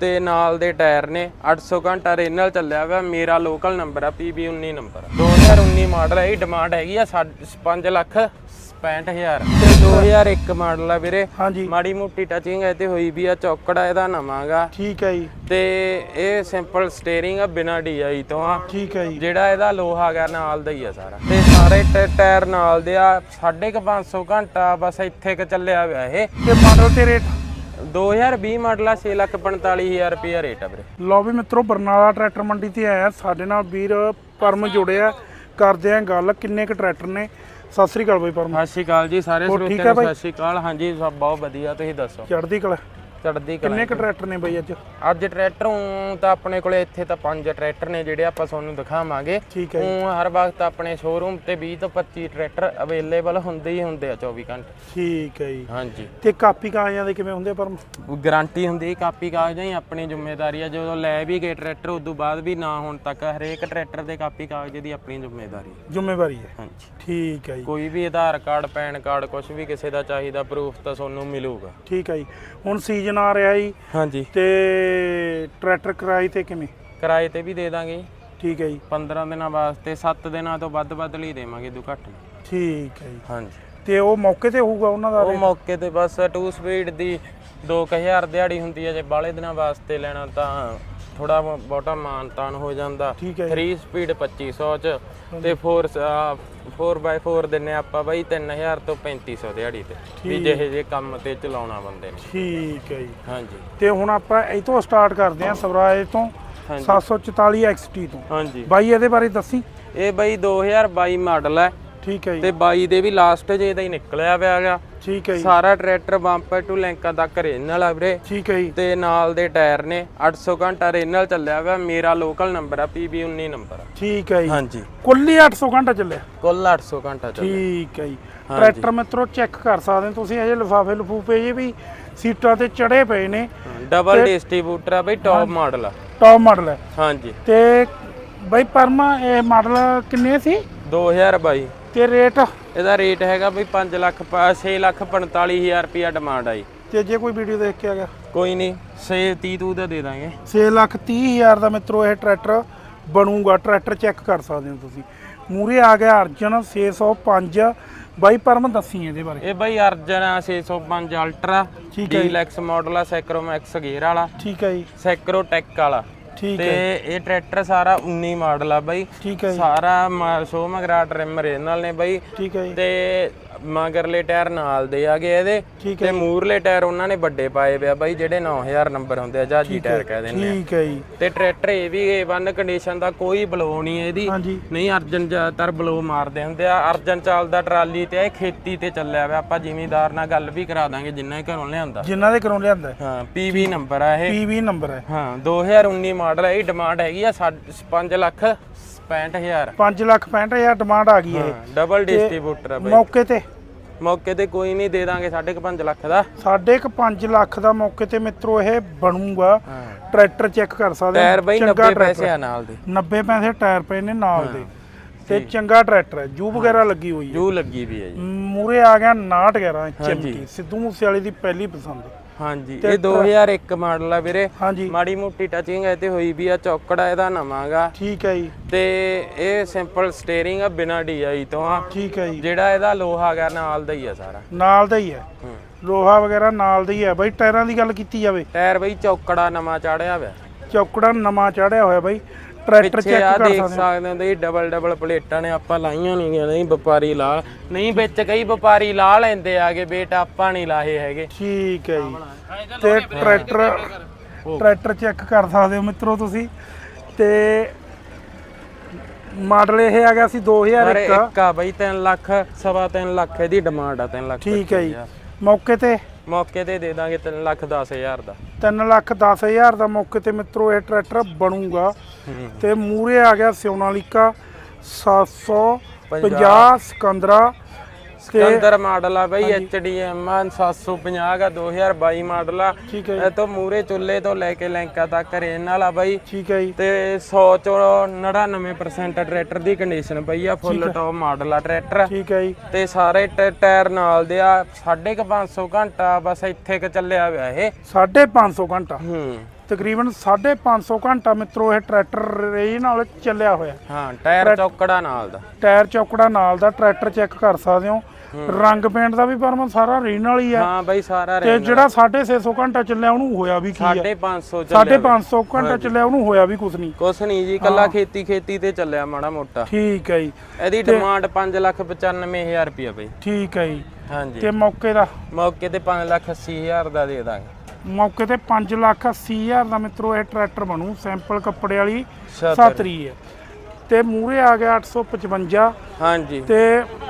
ਤੇ ਨਾਲ ਦੇ ਟਾਇਰ ਨੇ 800 ਘੰਟਾ ਰੇਨਲ ਚੱਲਿਆ ਹੋਇਆ ਮੇਰਾ ਲੋਕਲ ਨੰਬਰ ਆ PB 19 ਨੰਬਰ 2019 ਮਾਡਲ ਹੈ ਇਹ ਡਿਮਾਂਡ ਹੈਗੀ ਆ 5 ਲੱਖ 65000 ਤੇ 2001 ਮਾਡਲ ਆ ਵੀਰੇ। ਹਾਂਜੀ। ਮਾੜੀ ਮੋਟੀ ਟਚਿੰਗ ਐ ਤੇ ਹੋਈ ਵੀ ਆ ਚੌਕੜਾ ਇਹਦਾ ਨਵਾਂਗਾ ਠੀਕ ਹੈ ਜੀ। ਤੇ ਇਹ ਸਿੰਪਲ ਸਟੀਅਰਿੰਗ ਆ ਬਿਨਾ DI ਤੋਂ ਆ। ਠੀਕ ਹੈ ਜੀ। ਜਿਹੜਾ ਇਹਦਾ ਲੋਹਾ ਗਾ ਨਾਲ ਦਾ ਹੀ ਆ ਸਾਰਾ। ਤੇ ਸਾਰੇ ਟਾਇਰ ਨਾਲ ਦੇ ਆ 550 ਘੰਟਾ ਬਸ ਇੱਥੇ ਕ ਚੱਲਿਆ ਹੋਇਆ ਇਹ। ਤੇ ਮਾਡਲ ਤੇ ਰੇਟ 2020 ਮਾਡਲ ਆ 645000 ਰੁਪਿਆ ਰੇਟ ਆ ਵੀਰੇ। ਲਓ ਵੀ ਮਿੱਤਰੋ ਬਰਨਾਲਾ ਟਰੈਕਟਰ ਮੰਡੀ ਤੇ ਆਇਆ ਸਾਡੇ ਨਾਲ ਵੀਰ ਪਰਮ ਜੁੜਿਆ ਕਰਦੇ ਆ ਗੱਲ ਕਿੰਨੇ ਕ ਟਰੈਕਟਰ ਨੇ? ਸਤਿ ਸ੍ਰੀ ਅਕਾਲ ਬਾਈ ਪਰਮ। ਸਤਿ ਸ਼੍ਰੀ ਅਕਾਲ ਜੀ ਸਾਰੇ ਸਰੋਤਿਆਂ ਨੂੰ? ਸਤਿ ਸ਼੍ਰੀ ਅਕਾਲ। ਹਾਂਜੀ ਸਭ ਬਹੁਤ ਵਧੀਆ ਤੁਸੀਂ ਦੱਸੋ? ਚੜ੍ਹਦੀ ਕਲਾ। ਚੜਦੀ ਕਲਾ ਕਿੰਨੇ ਕ ਟਰੈਕਟਰ ਨੇ ਬਾਈ ਅੱਜ? ਅੱਜ ਟਰੈਕਟਰ ਤਾਂ ਆਪਣੇ ਕੋਲੇ ਇੱਥੇ ਤਾਂ ਪੰਜ ਟਰੈਕਟਰ ਨੇ ਜਿਹੜੇ ਆਪਾਂ ਤੁਹਾਨੂੰ ਦਿਖਾਵਾਂਗੇ। ਠੀਕ ਹੈ ਹਰ ਵਕਤ ਆਪਣੇ ਸ਼ੋਰੂਮ ਤੇ 20 ਤੋਂ 25 ਟਰੈਕਟਰ ਅਵੇਲੇਬਲ ਹੁੰਦੇ ਹੀ ਹੁੰਦੇ ਆ 24 ਘੰਟੇ। ਠੀਕ ਹੈ ਜੀ। ਹਾਂਜੀ। ਤੇ ਕਾਪੀ ਕਾਗਜ਼ਾਂ ਦੇ ਕਿਵੇਂ ਹੁੰਦੇ ਆ ਪਰਮ? ਗਾਰੰਟੀ ਹੁੰਦੀ ਕਾਪੀ ਕਾਗਜ਼ਾਂ ਹੀ ਆਪਣੀ ਜ਼ਿੰਮੇਵਾਰੀ ਆ। ਜਦੋਂ ਲੈ ਵੀ ਗਏ ਟਰੈਕਟਰ ਉਦੋਂ ਬਾਅਦ ਵੀ ਨਾ ਹੋਣ ਤੱਕ ਹਰੇਕ ਟਰੈਕਟਰ ਦੇ ਕਾਪੀ ਕਾਗਜ਼ ਦੀ ਆਪਣੀ ਜ਼ਿੰਮੇਵਾਰੀ ਹੈ ਜ਼ਿੰਮੇਵਾਰੀ ਹੈ। ਹਾਂਜੀ। ਠੀਕ ਹੈ ਜੀ। ਕੋਈ ਵੀ ਆਧਾਰ ਕਾਰਡ ਪੈਨ ਕਾਰਡ ਕੁਝ ਵੀ ਕਿਸੇ ਦਾ ਚਾਹੀਦਾ ਪ੍ਰੂਫ ਤਾਂ ਤੁਹਾਨੂੰ ਮਿਲੂਗਾ। ਠੀਕ ਹੈ ਜੀ। ਹੁਣ ਸੀਜ਼ਨ ਆ ਰਿਹਾ ਜੀ। ਹਾਂਜੀ। ਤੇ ਟਰੈਕਟਰ ਕਿਰਾਏ ਤੇ ਕਿਵੇਂ? ਕਿਰਾਏ ਤੇ ਵੀ ਦੇ ਦਾਂਗੇ ਠੀਕ ਹੈ ਜੀ। 15 ਦਿਨਾਂ ਵਾਸਤੇ 7 ਦਿਨਾਂ ਤੋਂ ਵੱਧ ਵੱਧ ਲਈ ਦੇਵਾਂਗੇ ਦੂ ਘੱਟ ਨਹੀਂ। ਠੀਕ ਹੈ ਜੀ। ਹਾਂਜੀ। ਤੇ ਉਹ ਮੌਕੇ ਤੇ ਹੋਊਗਾ ਉਹਨਾਂ ਦਾ ਉਹ ਮੌਕੇ ਤੇ ਬਸ 2 ਸਪੀਡ ਦੀ 2000 ਦਿਹਾੜੀ ਹੁੰਦੀ ਹੈ ਜੇ ਬਾਲੇ ਦਿਨਾਂ ਵਾਸਤੇ ਲੈਣਾ ਤਾਂ ਥੋੜਾ ਬਹੁਤਾ ਮਾਨਤਾਨ ਹੋ ਜਾਂਦਾ। ਠੀਕ ਹੈ 3 ਸਪੀਡ 2500 ਚ ਤੇ 4 4x4 ਦਿੰਨੇ ਆਪਾਂ ਬਾਈ 3000 ਤੋਂ 3500 ਦਿਹਾੜੀ ਤੇ ਵੀ ਜਿਹੇ ਜੇ ਕੰਮ ਤੇ ਚਲਾਉਣਾ ਬੰਦੇ ਨੇ। ਠੀਕ ਹੈ ਜੀ। ਹਾਂਜੀ। ਤੇ ਹੁਣ ਆਪਾਂ ਇਹ ਤੋਂ ਸਟਾਰਟ ਕਰਦੇ ਹਾਂ ਸਵਰਾਜ ਤੋਂ ਹਾਂਜੀ। 744 XT ਤੋਂ। ਹਾਂਜੀ। ਬਾਈ ਇਹਦੇ ਬਾਰੇ ਦੱਸੀ। ਇਹ ਬਾਈ 2022 ਮਾਡਲ ਹੈ। ਠੀਕ ਹੈ ਜੀ। ਤੇ 22 ਦੇ ਵੀ ਲਾਸਟ ਜੇ ਦਾ ਹੀ ਨਿਕਲਿਆ ਪਿਆ ਹੈਗਾ। ਠੀਕ ਹੈ ਜੀ। ਸਾਰਾ ਟਰੈਕਟਰ ਬੰਪਰ ਟੂ ਲੈਂਕਾਂ ਤੱਕ ਰੇਨਲ ਆ ਵੀਰੇ। ਠੀਕ ਹੈ ਜੀ। ਤੇ ਨਾਲ ਦੇ ਟਾਇਰ ਨੇ 800 ਘੰਟਾ ਰੇਨਲ ਚੱਲਿਆ ਹੋਇਆ ਮੇਰਾ ਲੋਕਲ ਨੰਬਰ ਆ PB 19 ਨੰਬਰ ਠੀਕ ਹੈ ਜੀ। ਹਾਂਜੀ। ਕੁੱਲ ਹੀ 800 ਘੰਟਾ ਚੱਲਿਆ। ਕੁੱਲ 800 ਘੰਟਾ ਚੱਲਿਆ। ਠੀਕ ਹੈ ਜੀ। ਟਰੈਕਟਰ ਮਿੱਤਰੋ ਚੈੱਕ ਕਰ ਸਕਦੇ ਤੁਸੀਂ ਅਜੇ ਲਿਫਾਫੇ ਲਫੂਫੇ ਜੇ ਵੀ ਸੀਟਾਂ ਤੇ ਚੜੇ ਪਏ ਨੇ। ਡਬਲ ਡਿਸਟ੍ਰੀਬਿਊਟਰ ਆ ਬਈ ਟੌਪ ਮਾਡਲ ਆ। ਟੌਪ ਮਾਡਲ ਹੈ ਹਾਂਜੀ। ਤੇ ਬਾਈ ਪਰਮਾ ਇਹ ਮਾਡਲ ਕਿੰਨੇ ਸੀ? 2022 ਤੇ ਰੇਟ? ਇਹਦਾ ਰੇਟ ਹੈਗਾ ਬਈ 5 ਲੱਖ 6 ਲੱਖ 45000 ਰੁਪਿਆ ਡਿਮਾਂਡ ਆਈ ਤੇ ਜੇ ਕੋਈ ਵੀਡੀਓ ਦੇਖ ਕੇ ਆ ਗਿਆ? ਕੋਈ ਨਹੀਂ 6 30 ਤੂ ਦਾ ਦੇ ਦਾਂਗੇ। 6 ਲੱਖ 30 ਹਜ਼ਾਰ ਦਾ ਮਿੱਤਰੋ ਇਹ ਟਰੈਕਟਰ ਬਣੂਗਾ। ਟਰੈਕਟਰ ਚੈੱਕ ਕਰ ਸਕਦੇ ਹੋ ਤੁਸੀਂ। ਮੂਰੇ ਆ ਗਿਆ ਅਰਜਨ 605 ਬਾਈ ਪਰਮ ਦੱਸੀ ਇਹਦੇ ਬਾਰੇ। ਇਹ ਬਈ ਅਰਜਨ 605 ਅਲਟਰਾ। ਡੀਲੈਕਸ ਮਾਡਲ ਆ ਸੈਕਰੋਮੈਕਸ ਗੇਅਰ ਵਾਲਾ ਠੀਕ ਹੈ ਜੀ। ਸੈਕਰੋ ਟੈਕ ਵਾਲਾ। ਠੀਕ ਤੇ ਇਹ ਟਰੈਕਟਰ ਸਾਰਾ 19 ਮਾਡਲ ਆ ਬਾਈ। ਠੀਕ ਹੈ ਸਾਰਾ ਮ- ਸ਼ੋ ਮਗਰਾ ਟ੍ਰਿਮ ਨਾਲ ਨੇ ਬਾਈ। ਠੀਕ ਹੈ ਤੇ ਮਗਰਲੇ ਟਾਇਰ ਨਾਲ ਦੇ ਆ ਗਏ ਇਹਦੇ ਤੇ ਮੂਰਲੇ ਟਾਇਰ ਉਹਨਾਂ ਨੇ ਵੱਡੇ ਪਾਏ ਪਿਆ ਬਾਈ ਜਿਹੜੇ 9000 ਨੰਬਰ ਹੁੰਦੇ ਆ ਜਾਜੀ ਟਾਇਰ ਕਹਿ ਦਿੰਦੇ ਆ। ਠੀਕ ਹੈ ਜੀ। ਤੇ ਟਰੈਕਟਰ ਇਹ ਵੀ A1 ਕੰਡੀਸ਼ਨ ਦਾ ਕੋਈ ਬਲੋ ਨਹੀਂ ਇਹਦੀ। ਨਹੀਂ ਅਰਜਨ ਜ਼ਿਆਦਾਤਰ ਬਲੋ ਮਾਰਦੇ ਹੁੰਦੇ ਆ। ਅਰਜਨ ਚੱਲਦਾ ਟਰਾਲੀ ਤੇ ਇਹ ਖੇਤੀ ਤੇ ਚੱਲਿਆ ਵਾ। ਆਪਾਂ ਜ਼ਿਮੀਦਾਰ ਨਾਲ ਗੱਲ ਵੀ ਕਰਾ ਦਾਂਗੇ ਜਿੰਨਾ ਘਰੋਂ ਲਿਆਂਦਾ। ਜਿਨ੍ਹਾਂ ਦੇ ਘਰੋਂ ਲਿਆਂਦਾ। ਹਾਂ PV ਨੰਬਰ ਆ ਇਹ। ਪੀਵੀ ਨੰਬਰ ਹੈ ਹਾਂ 2019 ਮਾਡਲ ਹੈ ਇਹ ਡਿਮਾਂਡ ਹੈਗੀ ਆ 5 ਲੱਖ 65000 5 ਲੱਖ 65 ਹਜ਼ਾਰ ਡਿਮਾਂਡ ਆ ਗਈ ਹੈ ਹਾਂ ਡਬਲ ਡਿਸਟ੍ਰੀਬਿਊਟਰ ਆ ਬਾਈ। ਮੌਕੇ ਤੇ? ਮੌਕੇ ਤੇ ਕੋਈ ਨਹੀਂ ਦੇ ਦਾਂਗੇ 5.5 ਲੱਖ ਦਾ। ਸਾਢੇ ਕੁ 5 ਲੱਖ ਦਾ ਮੌਕੇ ਤੇ ਮਿੱਤਰੋ ਇਹ ਬਣੂਗਾ। ਟਰੈਕਟਰ ਚੈੱਕ ਕਰ ਸਕਦੇ ਟਾਇਰ ਬਾਈ ਚੰਗਾ 90 ਟਰੈਕਟਰ। ਪੈਸੇ ਆ ਨਾਲ ਦੇ। 90 ਪੈਸੇ ਟਾਇਰ ਪਏ ਨੇ ਨਾਲ ਦੇ। ਤੇ ਚੰਗਾ ਟਰੈਕਟਰ ਹੈ। ਜੂ ਵਗੈਰਾ ਲੱਗੀ ਹੋਈ ਹੈ। ਜੂ ਲੱਗੀ ਵੀ ਹੈ ਜੀ। ਮੂਰੇ ਆ ਗਿਆ 69 11 ਚਿਮਟੀ ਸਿੱਧੂ ਮੂਸੇ ਵਾਲੇ ਦੀ ਪਹਿਲੀ ਪਸੰਦ। ਹਾਂਜੀ ਇਹ 2001 ਮਾਡਲ ਆ ਵੀਰੇ। ਹਾਂਜੀ। ਮਾੜੀ ਮੋਟੀ ਟਚਿੰਗ ਹੈ ਤੇ ਹੋਈ ਵੀ ਆ ਚੌਕੜਾ ਇਹਦਾ ਨਵਾਂਗਾ ਠੀਕ ਹੈ ਜੀ। ਤੇ ਇਹ ਸਿੰਪਲ ਸਟੀਅਰਿੰਗ ਆ ਬਿਨਾ DI ਤੋਂ ਆ। ਠੀਕ ਹੈ ਜੀ। ਜਿਹੜਾ ਇਹਦਾ ਲੋਹਾ ਗਾ ਨਾਲ ਦਾ ਹੀ ਆ ਸਾਰਾ। ਨਾਲ ਦਾ ਹੀ ਹੈ ਹੂੰ। ਲੋਹਾ ਵਗੈਰਾ ਨਾਲ ਦਾ ਹੀ ਹੈ ਬਾਈ ਟਾਇਰਾਂ ਦੀ ਗੱਲ ਕੀਤੀ ਜਾਵੇ। ਟਾਇਰ ਬਈ ਚੌਕੜਾ ਨਵਾਂ ਚਾੜਿਆ ਹੋਇਆ। ਚੌਕੜਾ ਨਵਾਂ ਚੜਿਆ ਹੋਇਆ ਬਾਈ। ਟਰੈਕਟਰ ਪਿੱਛੇ ਚੈੱਕ ਆ ਕਰ ਦੇਖ ਸਕਦੇ ਸਕਦੇ ਹੋ ਤੇ ਡਬਲ ਡਬਲ ਪਲੇਟਾਂ ਨੇ ਆਪਾਂ ਲਾਈਆਂ ਨਹੀਂ ਗਈਆਂ ਨਹੀਂ ਵਪਾਰੀ ਲਾ ਨਹੀਂ ਵਿੱਚ ਕਈ ਵਪਾਰੀ ਲਾ ਲੈਂਦੇ ਆਗੇ ਬੇਟਾ ਆਪਾਂ ਨਹੀਂ ਲਾਹੇ ਹੈਗੇ। ਠੀਕ ਹੈ ਜੀ। ਤੇ ਟਰੈਕਟਰ ਟਰੈਕਟਰ ਚੈੱਕ ਕਰ ਸਕਦੇ ਹੋ ਮਿੱਤਰੋ ਤੁਸੀਂ। ਤੇ ਮਾਡਲ ਇਹ ਆ ਗਿਆ ਸੀ ਪਰ 2001 ਇੱਕ ਆ ਬਈ 3 ਲੱਖ ਸਵਾ 3 ਲੱਖ ਇਹਦੀ ਡਿਮਾਂਡ ਆ 3 ਲੱਖ ਠੀਕ ਹੈ ਜੀ। ਮੌਕੇ ਤੇ? ਮੌਕੇ ਤੇ ਦੇ ਦਾਂਗੇ 3 ਲੱਖ 10 ਹਜ਼ਾਰ ਦਾ। 3 ਲੱਖ 10 ਹਜ਼ਾਰ ਦਾ ਮੌਕੇ ਤੇ ਮਿੱਤਰੋ ਇਹ ਟਰੈਕਟਰ ਬਣੂਗਾ। ਤੇ ਮੂਰੇ ਆ ਗਿਆ ਸੋਨਾਲੀਕਾ 750 ਸਿਕੰਦਰਾ ਸਿਕੰਦਰ ਮਾਡਲ ਆ ਬਈ HDM 750 ਦਾ 2022 ਮਾਡਲ ਆ। ਠੀਕ ਹੈ ਇਹ ਤੋਂ ਮੂਰੇ ਚੁੱਲੇ ਤੋਂ ਲੈ ਕੇ ਲੈਂਕਾ ਤੱਕ ਰੇਨ ਵਾਲਾ ਬਾਈ। ਠੀਕ ਹੈ ਜੀ। ਤੇ 100 ਚੋਂ 99% ਟਰੈਕਟਰ ਦੀ ਕੰਡੀਸ਼ਨ ਪਈ ਆ ਫੁੱਲ ਟੌਪ ਮਾਡਲ ਆ ਟਰੈਕਟਰ। ਠੀਕ ਹੈ ਜੀ। ਤੇ ਸਾਰੇ ਟਾਇਰ ਨਾਲ ਦੇ ਆ 550 ਘੰਟਾ ਬਸ ਇੱਥੇ ਕ ਚੱਲਿਆ ਹੋਇਆ ਇਹ। 550 ਘੰਟਾ। ਹੂੰ। ਤਕਰੀਬਨ 550 ਘੰਟਾ ਮਿੱਤਰੋ ਇਹ ਟਰੈਕਟਰ ਰੇਜ ਨਾਲ ਚੱਲਿਆ ਹੋਇਆ। ਹਾਂ ਟਾਇਰ ਚੌਕੜਾ ਨਾਲ ਦਾ। ਟਾਇਰ ਚੌਕੜਾ ਨਾਲ ਦਾ ਟਰੈਕਟਰ ਚੈੱਕ ਕਰ ਸਕਦੇ ਹੋ। ਰੰਗ ਪੇਂਟ ਦਾ ਵੀ ਪਰਮ ਸਾਰਾ ਰੀਨਲ ਹੀ ਆ। ਹਾਂ ਬਾਈ ਸਾਰਾ ਤੇ ਜਿਹੜਾ 650 ਘੰਟਾ ਚੱਲਿਆ ਉਹਨੂੰ ਹੋਇਆ ਵੀ ਕੀ ਆ? 550 ਚੱਲਿਆ 550 ਘੰਟਾ ਚੱਲਿਆ ਉਹਨੂੰ ਹੋਇਆ ਵੀ ਕੁਝ ਨਹੀਂ। ਕੁਛ ਨਹੀਂ ਜੀ ਕੱਲਾ ਖੇਤੀ ਖੇਤੀ ਤੇ ਚੱਲਿਆ ਮਾੜਾ ਮੋਟਾ। ਠੀਕ ਹੈ ਜੀ। ਇਹਦੀ ਡਿਮਾਂਡ 595000 ਰੁਪਇਆ ਬਈ। ਠੀਕ ਹੈ ਜੀ। ਹਾਂਜੀ। ਤੇ ਮੌਕੇ ਦਾ? ਮੌਕੇ ਤੇ 580000 ਦਾ ਦੇ ਦਾਂਗੇ। ਮੌਕੇ ਤੇ 5 ਲੱਖ 80 ਹਜ਼ਾਰ ਦਾ ਮਿੱਤਰੋ ਇਹ ਟਰੈਕਟਰ ਬਣੂ ਸੈਂਪਲ ਕੱਪੜੇ ਵਾਲੀ। ਸਾਤਰੀ ਹੈ। ਤੇ ਮੂਰੇ ਆ ਗਿਆ 855 ਹਾਂਜੀ। ਤੇ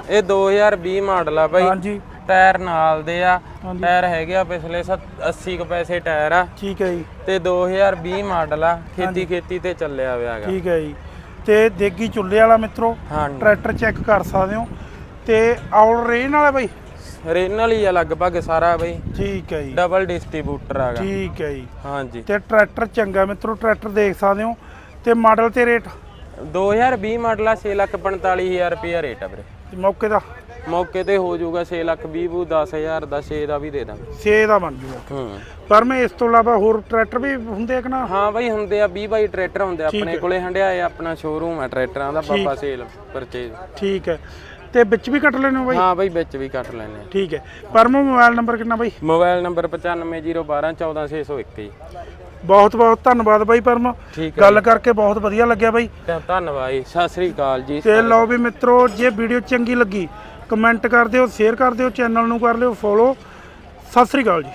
ਇਹ 2020 ਮਾਡਲ ਆ ਬਾਈ। ਹਾਂਜੀ। ਟਾਇਰ ਨਾਲ ਦੇ ਆ। ਟਾਇਰ ਹੈਗੇ ਆ ਪਿਛਲੇ 80 ਕੁ ਪੈਸੇ ਟਾਇਰ ਆ। ਠੀਕ ਹੈ ਜੀ। ਤੇ 2020 ਮਾਡਲ ਆ। ਖੇਤੀ ਖੇਤੀ ਤੇ ਚੱਲਿਆ ਹੋਇਆ ਹੈਗਾ। ਠੀਕ ਹੈ ਜੀ। ਤੇ ਦੇਗੀ ਚੁੱਲ੍ਹੇ ਵਾਲਾ ਮਿੱਤਰੋ ਟਰੈਕਟਰ ਚੈੱਕ ਕਰ ਸਕਦੇ ਹੋ। ਤੇ ਆਲ ਰੇਨ ਵਾਲਾ ਬਾਈ। ਰੇਨਲ ਹੀ ਆ ਲਗਭਗ ਸਾਰਾ ਬਈ। ਠੀਕ ਹੈ ਜੀ। ਡਬਲ ਡਿਸਟ੍ਰੀਬਿਊਟਰ ਹੈਗਾ। ਠੀਕ ਹੈ ਜੀ। ਹਾਂਜੀ। ਤੇ ਟਰੈਕਟਰ ਚੰਗਾ ਮਿੱਤਰੋ ਟਰੈਕਟਰ ਦੇਖ ਸਕਦੇ ਹੋ। ਤੇ ਮਾਡਲ ਤੇ ਰੇਟ? 2020 ਮਾਡਲ ਆ 645000 ਰੁਪਿਆ ਰੇਟ ਆ ਵੀਰੇ। ਤੇ ਮੌਕੇ ਦਾ? ਮੌਕੇ ਤੇ ਹੋ ਜਾਊਗਾ 6 ਲੱਖ 20 ਬੂ 10000 ਦਾ 6 ਦਾ ਵੀ ਦੇ ਦਾਂਗੇ। 6 ਦਾ ਬਣ ਹੂੰ। ਪਰ ਮੈਂ ਇਸ ਤੋਂ ਇਲਾਵਾ ਹੋਰ ਟਰੈਕਟਰ ਵੀ ਹੁੰਦੇ ਆ ਕਿ ਨਾ? ਹਾਂ ਬਈ ਹੁੰਦੇ ਆ 20 ਬਾਈ ਟਰੈਕਟਰ ਹੁੰਦੇ ਆ। ਆਪਣੇ ਕੋਲੇ ਹੰਡਿਆਏ ਆਪਣਾ ਸ਼ੋਰੂਮ ਆ ਟਰੈਕਟਰਾਂ ਦਾ ਬਾਬਾ ਸੇਲ ਪਰਚੇਜ ਠੀਕ ਹੈ। ਤੇ ਵਿੱਚ ਵੀ ਕੱਟ ਲੈਣੇ ਹੋ ਬਾਈ? ਹਾਂ ਬਾਈ ਵਿੱਚ ਵੀ ਕੱਟ ਲੈਣੇ ਆ ਠੀਕ ਹੈ। ਪਰਮੋ ਮੋਬਾਈਲ ਨੰਬਰ ਕਿੰਨਾ ਬਾਈ? ਮੋਬਾਈਲ ਨੰਬਰ 9501214601 ਜੀ ਬਹੁਤ ਬਹੁਤ ਧੰਨਵਾਦ ਬਾਈ ਪਰਮ। ਠੀਕ ਹੈ ਗੱਲ ਕਰਕੇ ਬਹੁਤ ਵਧੀਆ ਲੱਗਿਆ ਬਾਈ। ਧੰਨਵਾਦ ਜੀ। ਸਤਿ ਸ੍ਰੀ ਅਕਾਲ ਜੀ। ਤੇ ਲਓ ਵੀ ਮਿੱਤਰੋ ਜੇ ਵੀਡੀਓ ਚੰਗੀ ਲੱਗੀ ਕਮੈਂਟ ਕਰ ਦਿਓ ਸ਼ੇਅਰ ਕਰ ਦਿਓ ਚੈਨਲ ਨੂੰ ਕਰ ਲਿਓ ਫੋਲੋ। ਸਤਿ ਸ੍ਰੀ ਅਕਾਲ ਜੀ।